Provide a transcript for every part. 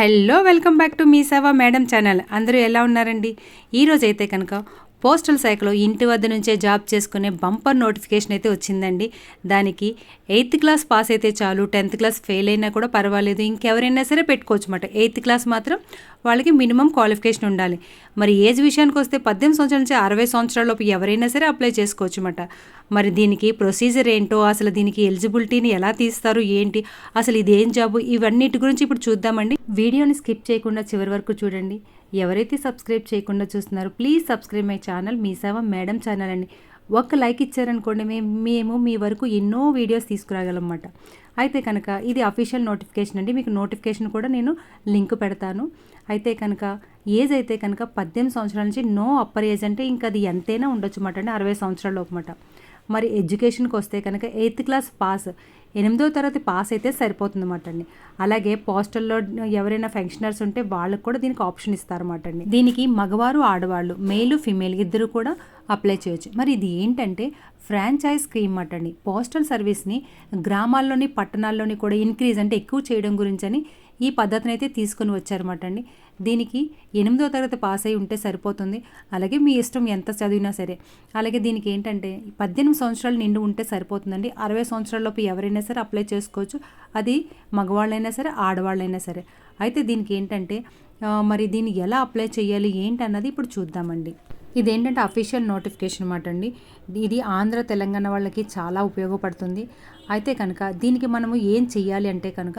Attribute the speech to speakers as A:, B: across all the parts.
A: Hello welcome back to Mee Seva madam channel. అందరూ ఎలా ఉన్నారండి? ఈరోజు అయితే కనుక పోస్టల్ శాఖలో ఇంటి వద్ద నుంచే జాబ్ చేసుకునే బంపర్ నోటిఫికేషన్ అయితే వచ్చిందండి. దానికి ఎయిత్ క్లాస్ పాస్ అయితే చాలు టెన్త్ క్లాస్ ఫెయిల్ అయినా కూడా పర్వాలేదు. ఇంకెవరైనా సరే పెట్టుకోవచ్చు అన్నమాట. ఎయిత్ క్లాస్ మాత్రం వాళ్ళకి మినిమం క్వాలిఫికేషన్ ఉండాలి. మరి ఏజ్ విషయానికి వస్తే పద్దెనిమిది సంవత్సరాల నుంచి అరవై సంవత్సరాలలోపు ఎవరైనా సరే అప్లై చేసుకోవచ్చు అన్నమాట. మరి దీనికి ప్రొసీజర్ ఏంటో అసలు దీనికి ఎలిజిబిలిటీని ఎలా తీస్తారు ఏంటి అసలు ఇదేం జాబ్ జాబు ఇవన్నిటి గురించి ఇప్పుడు చూద్దామండి. వీడియోని స్కిప్ చేయకుండా చివరి వరకు చూడండి. ఎవరైతే సబ్స్క్రైబ్ చేయకుండా చూస్తున్నారో please subscribe my channel Mee Seva madam channel అండి. ఒక్క లైక్ ఇచ్చారనుకోండి మేము మేము మీ వరకు ఎన్నో వీడియోస్ తీసుకురాగలమాట అయితే కనుక ఇది అఫీషియల్ నోటిఫికేషన్ అండి. మీకు నోటిఫికేషన్ కూడా నేను లింక్ పెడతాను. అయితే కనుక ఏజ్ అయితే కనుక పద్దెనిమిది సంవత్సరాల నుంచి నో అప్పర్ ఏజ్ అంటే ఇంకా అది ఎంతైనా ఉండొచ్చు అంటే అండి అరవై సంవత్సరాలు ఒకమాట మరి ఎడ్యుకేషన్కి వస్తే కనుక ఎయిత్ క్లాస్ పాస్ ఎనిమిదో తరగతి పాస్ అయితే సరిపోతుంది అన్నమాట అండి. అలాగే పోస్టల్లో ఎవరైనా ఫంక్షనర్స్ ఉంటే వాళ్ళకి కూడా దీనికి ఆప్షన్ ఇస్తారన్నమాట అండి. దీనికి మగవారు ఆడవాళ్ళు మేలు ఫిమేల్ ఇద్దరు కూడా అప్లై చేయొచ్చు. మరి ఇది ఏంటంటే ఫ్రాంచైజ్ స్కీమ్ అట అండి. పోస్టల్ సర్వీస్ని గ్రామాల్లోని పట్టణాల్లోని కూడా ఇంక్రీజ్ అంటే ఎక్కువ చేయడం గురించి అని ఈ పద్ధతిని అయితే తీసుకొని వచ్చారన్నమాట అండి దీనికి ఎనిమిదో తరగతి పాస్ అయి ఉంటే సరిపోతుంది. అలాగే మీ ఇష్టం ఎంత చదివినా సరే. అలాగే దీనికి ఏంటంటే పద్దెనిమిది సంవత్సరాలు నిండు ఉంటే సరిపోతుందండి. అరవై సంవత్సరాలలోపు ఎవరైనా సరే అప్లై చేసుకోవచ్చు. అది మగవాళ్ళైనా సరే ఆడవాళ్ళైనా సరే. అయితే దీనికి ఏంటంటే మరి దీన్ని ఎలా అప్లై చేయాలి ఏంటి అన్నది ఇప్పుడు చూద్దామండి. ఇదేంటంటే అఫీషియల్ నోటిఫికేషన్ అనమాట అండి. ఇది ఆంధ్ర తెలంగాణ వాళ్ళకి చాలా ఉపయోగపడుతుంది. అయితే కనుక దీనికి మనము ఏం చేయాలి అంటే కనుక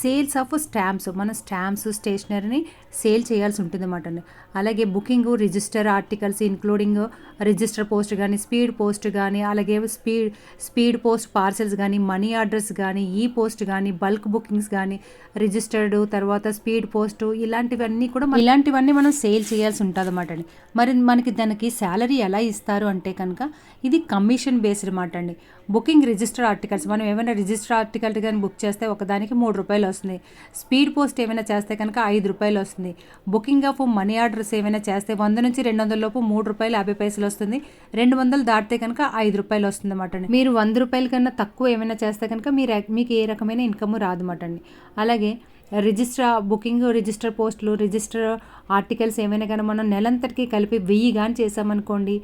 A: సేల్స్ ఆఫ్ స్టాంప్స్ మన స్టాంప్స్ స్టేషనరీని సేల్ చేయాల్సి ఉంటుంది అనమాట అండి. అలాగే booking register articles including register post కానీ స్పీడ్ పోస్ట్ కానీ అలాగే స్పీడ్ స్పీడ్ పోస్ట్ పార్సెల్స్ కానీ మనీ ఆర్డర్స్ కానీ ఈ పోస్ట్ కానీ బల్క్ బుకింగ్స్ కానీ రిజిస్టర్డ్ తర్వాత స్పీడ్ పోస్ట్ ఇలాంటివన్నీ కూడా ఇలాంటివన్నీ మనం సేల్ చేయాల్సి ఉంటుంది అనమాట అండి. మరి మనకి దానికి శాలరీ ఎలా ఇస్తారు అంటే కనుక ఇది కమిషన్ బేస్డ్ మాట అండి. బుకింగ్ రిజిస్టర్ ఆర్టికల్స్ మనం ఏమైనా రిజిస్టర్ ఆర్టికల్ కానీ బుక్ చేస్తే ఒకదానికి మూడు రూపాయలు వస్తుంది. స్పీడ్ పోస్ట్ ఏమైనా చేస్తే కనుక ఐదు రూపాయలు వస్తుంది. బుకింగ్ ఆఫ్ మనీ ఆర్డర్స్ ఏమైనా చేస్తే వంద నుంచి రెండు వందల లోపు మూడు రూపాయలు యాభై పైసలు వస్తుంది. రెండు వందలు దాటితే కనుక ఐదు రూపాయలు వస్తుంది అన్నమాట అండి. మీరు వంద రూపాయల కన్నా తక్కువ ఏమైనా చేస్తే కనుక మీరు మీకు ఏ రకమైన ఇన్కమ్ రాదు అన్నమాట అండి. అలాగే రిజిస్టర్ బుకింగ్ రిజిస్టర్ పోస్టులు రిజిస్టర్ ఆర్టికల్స్ ఏమైనా కానీ మనం నెలంతటికి కలిపి వెయ్యి కానీ చేసామనుకోండి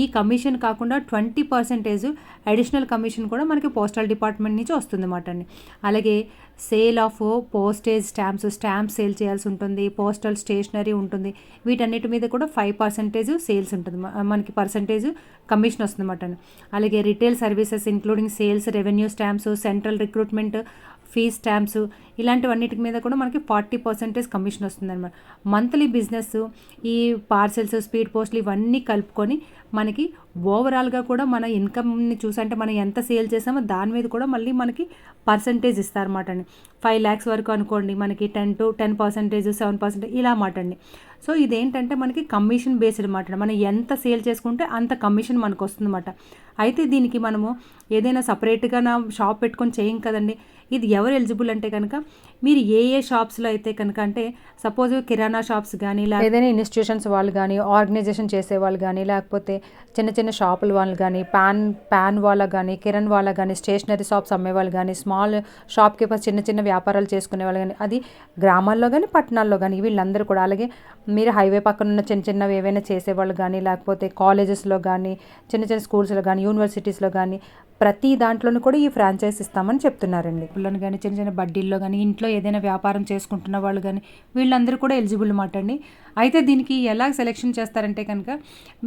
A: ఈ కమిషన్ కాకుండా ట్వంటీ పర్సెంటేజ్ అడిషనల్ కమిషన్ కూడా మనకి పోస్టల్ డిపార్ట్మెంట్ నుంచి వస్తుంది అండి. అలాగే sale of postage stamps stamps sale చేయాల్సి ఉంటుంది పోస్టల్ స్టేషనరీ ఉంటుంది వీటన్నిటి మీద కూడా ఫైవ్ పర్సెంటేజ్ సేల్స్ ఉంటుంది మనకి పర్సంటేజ్ కమిషన్ వస్తుంది అండి. అలాగే retail services including sales revenue stamps central recruitment fees stamps ఇలాంటివన్నిటి మీద కూడా మనకి ఫార్టీ పర్సెంటేజ్ కమిషన్ వస్తుంది అనమాట మంత్లీ బిజినెస్ ఈ పార్సెల్స్ స్పీడ్ పోస్ట్లు ఇవన్నీ కలుపుకొని మనకి ఓవరాల్గా కూడా మన ఇన్కమ్ని చూసంటే మనం ఎంత సేల్ చేసామో దాని మీద కూడా మళ్ళీ మనకి పర్సంటేజ్ ఇస్తారన్నమాట అండి. ఫైవ్ ల్యాక్స్ వరకు అనుకోండి మనకి ten to ten percentage seven percentage ఇలా మాట అండి. సో ఇదేంటంటే మనకి కమిషన్ బేస్డ్ అనమాట మనం ఎంత సేల్ చేసుకుంటే అంత కమిషన్ మనకు వస్తుందన్నమాట అయితే దీనికి మనము ఏదైనా సపరేట్గా నా షాప్ పెట్టుకొని చేయం కదండి. ఇది ఎవరు ఎలిజిబుల్ అంటే కనుక మీరు ఏ ఏ షాప్స్లో అయితే కనుక అంటే సపోజ్ కిరాణా షాప్స్ కానీ లేదా ఏదైనా ఇన్స్టిట్యూషన్స్ వాళ్ళు కానీ ఆర్గనైజేషన్ చేసే వాళ్ళు కానీ లేకపోతే చిన్న చిన్న షాపుల వాళ్ళు కానీ పాన్ పాన్ వాళ్ళ కానీ కిరణ్ వాళ్ళ కానీ స్టేషనరీ షాప్స్ అమ్మేవాళ్ళు కానీ స్మాల్ షాప్ కీపర్స్ చిన్న చిన్న వ్యాపారాలు చేసుకునే వాళ్ళు కానీ అది గ్రామాల్లో కానీ పట్టణాల్లో కానీ వీళ్ళందరూ కూడా అలాగే మీరు హైవే పక్కన ఉన్న చిన్న చిన్నవి ఏవైనా చేసేవాళ్ళు కానీ లేకపోతే కాలేజెస్లో కానీ చిన్న చిన్న స్కూల్స్లో కానీ యూనివర్సిటీస్లో కానీ ప్రతి దాంట్లోనూ కూడా ఈ ఫ్రాంచైజ్ ఇస్తామని చెప్తున్నారండి. పిల్లలు కానీ చిన్న చిన్న బడ్డీల్లో కానీ ఇంట్లో ఏదైనా వ్యాపారం చేసుకుంటున్న వాళ్ళు కానీ వీళ్ళందరూ కూడా ఎలిజిబుల్ మాట అండి. అయితే దీనికి ఎలా సెలెక్షన్ చేస్తారంటే కనుక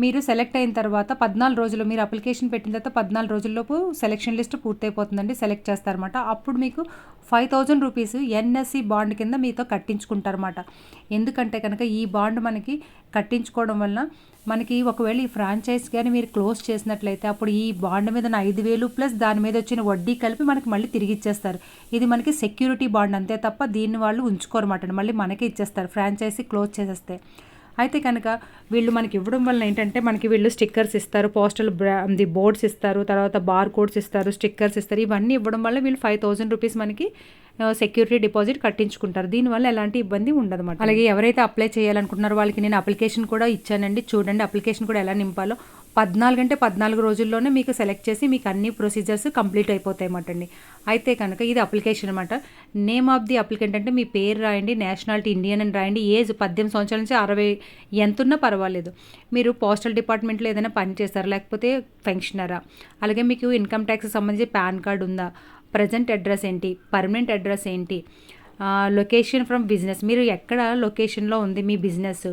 A: మీరు సెలెక్ట్ అయిన తర్వాత పద్నాలుగు రోజులు మీరు అప్లికేషన్ పెట్టిన తర్వాత పద్నాలుగు రోజుల్లోపు సెలెక్షన్ లిస్ట్ పూర్తయిపోతుందండి సెలెక్ట్ చేస్తారన్నమాట. అప్పుడు మీకు five thousand rupees NSC bond కింద మీతో కట్టించుకుంటారన్నమాట. ఎందుకంటే కనుక ఈ బాండ్ మనకి కట్టించుకోవడం వల్ల మనకి ఒకవేళ ఈ ఫ్రాంచైజ్ కానీ మీరు క్లోజ్ చేసినట్లయితే అప్పుడు ఈ బాండ్ మీద ఐదు వేలు ప్లస్ దాని మీద వచ్చిన వడ్డీ కలిపి మనకి మళ్ళీ తిరిగి ఇచ్చేస్తారు. ఇది మనకి సెక్యూరిటీ బాండ్ అంతే తప్ప దీన్ని వాళ్ళు ఉంచుకోరన్నమాట మళ్ళీ మనకే ఇచ్చేస్తారు ఫ్రాంచైజీ క్లోజ్ చేసేస్తే. అయితే కనుక వీళ్ళు మనకి ఇవ్వడం వల్ల ఏంటంటే మనకి వీళ్ళు స్టిక్కర్స్ ఇస్తారు పోస్టల్ బ్రా ది బోర్డ్స్ ఇస్తారు తర్వాత బార్ కోడ్స్ ఇస్తారు స్టిక్కర్స్ ఇస్తారు ఇవన్నీ ఇవ్వడం వల్ల వీళ్ళు ఫైవ్ థౌజండ్ రూపీస్ మనకి సెక్యూరిటీ డిపాజిట్ కట్టించుకుంటారు. దీనివల్ల ఎలాంటి ఇబ్బంది ఉండదు అలాగే ఎవరైతే అప్లై చేయాలనుకుంటున్నారో వాళ్ళకి నేను అప్లికేషన్ కూడా ఇచ్చానండి. చూడండి అప్లికేషన్ కూడా ఎలా నింపాలో. పద్నాలుగు అంటే పద్నాలుగు రోజుల్లోనే మీకు సెలెక్ట్ చేసి మీకు అన్ని ప్రొసీజర్స్ కంప్లీట్ అయిపోతాయి అండి. అయితే కనుక ఇది అప్లికేషన్ అనమాట నేమ్ ఆఫ్ ది అప్లికెంట్ అంటే మీ పేరు రాయండి నేషనాలిటీ ఇండియన్ అని రాయండి. ఏజ్ పద్దెనిమిది సంవత్సరాల నుంచి అరవై ఎంత ఉన్నా పర్వాలేదు. మీరు పోస్టల్ డిపార్ట్మెంట్లో ఏదైనా పని చేస్తారా? లేకపోతే పెన్షనరా అలాగే మీకు ఇన్కమ్ ట్యాక్స్ సంబంధించి పాన్ కార్డు ఉందా? ప్రజెంట్ అడ్రస్ ఏంటి? పర్మనెంట్ అడ్రస్ ఏంటి? లొకేషన్ ఫ్రమ్ బిజినెస్ మీరు ఎక్కడ లొకేషన్లో ఉంది మీ బిజినెస్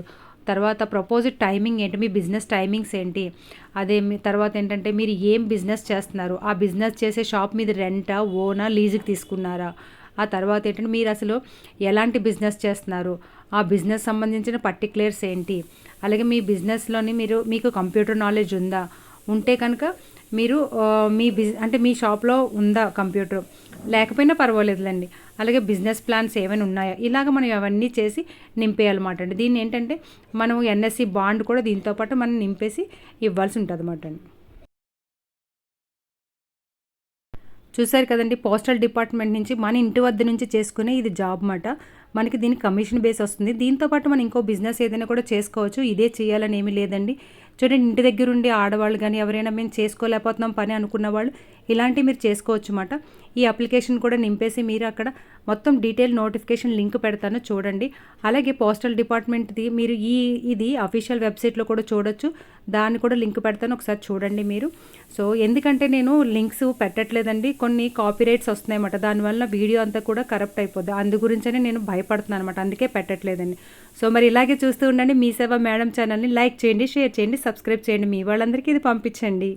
A: తర్వాత ప్రపోజిట్ టైమింగ్ ఏంటి? మీ బిజినెస్ టైమింగ్స్ ఏంటి? అదే మీ తర్వాత ఏంటంటే మీరు ఏం బిజినెస్ చేస్తున్నారు? ఆ బిజినెస్ చేసే షాప్ మీద రెంటా ఓనా లీజుకి తీసుకున్నారా? ఆ తర్వాత ఏంటంటే మీరు అసలు ఎలాంటి బిజినెస్ చేస్తున్నారు? ఆ బిజినెస్ సంబంధించిన పర్టికులర్స్ ఏంటి? అలాగే మీ బిజినెస్లోని మీరు మీకు కంప్యూటర్ నాలెడ్జ్ ఉందా? ఉంటే కనుక మీరు మీ బిజ్ అంటే మీ షాప్లో ఉందా కంప్యూటర్? లేకపోయినా పర్వాలేదులేండి. అలాగే బిజినెస్ ప్లాన్స్ ఏమైనా ఉన్నాయా? ఇలాగ మనం అవన్నీ చేసి నింపేయాలన్నమాట అండి. దీన్ని ఏంటంటే మనం ఎన్ఎస్సి బాండ్ కూడా దీంతో పాటు మనం నింపేసి ఇవ్వాల్సి ఉంటుంది అనమాట అండి చూసారు కదండి పోస్టల్ డిపార్ట్మెంట్ నుంచి మన ఇంటి వద్ద నుంచి చేసుకునే ఇది జాబ్ మాట. మనకి దీనికి కమిషన్ బేస్ వస్తుంది. దీంతో పాటు మనం ఇంకో బిజినెస్ ఏదైనా కూడా చేసుకోవచ్చు. ఇదే చేయాలని ఏమీ లేదండి. చూడండి ఇంటి దగ్గర ఉండి ఆడవాళ్ళు కానీ ఎవరైనా మేము చేసుకోలేకపోతున్నాం పని అనుకున్న వాళ్ళు ఇలాంటివి మీరు చేసుకోవచ్చు అన్నమాట. ఈ అప్లికేషన్ కూడా నింపేసి మీరు అక్కడ మొత్తం డీటెయిల్ నోటిఫికేషన్ లింక్ పెడతాను చూడండి. అలాగే పోస్టల్ డిపార్ట్మెంట్ది మీరు ఈ ఇది అఫీషియల్ వెబ్సైట్లో కూడా చూడొచ్చు. దాన్ని కూడా లింక్ పెడతాను ఒకసారి చూడండి మీరు. సో ఎందుకంటే నేను లింక్స్ పెట్టట్లేదండి. కొన్ని కాపీరైట్స్ వస్తున్నాయన్నమాట దానివల్ల వీడియో అంతా కూడా కరప్ట్ అయిపోద్ది. అందు గురించనే నేను భయపడుతున్నాను అనమాట అందుకే పెట్టట్లేదండి. సో మరి ఇలాగే చూస్తూ ఉండండి. మీ సేవ మేడం ఛానల్ని లైక్ చేయండి షేర్ చేయండి సబ్స్క్రైబ్ చేయండి. మీ వాళ్ళందరికీ ఇది పంపించండి.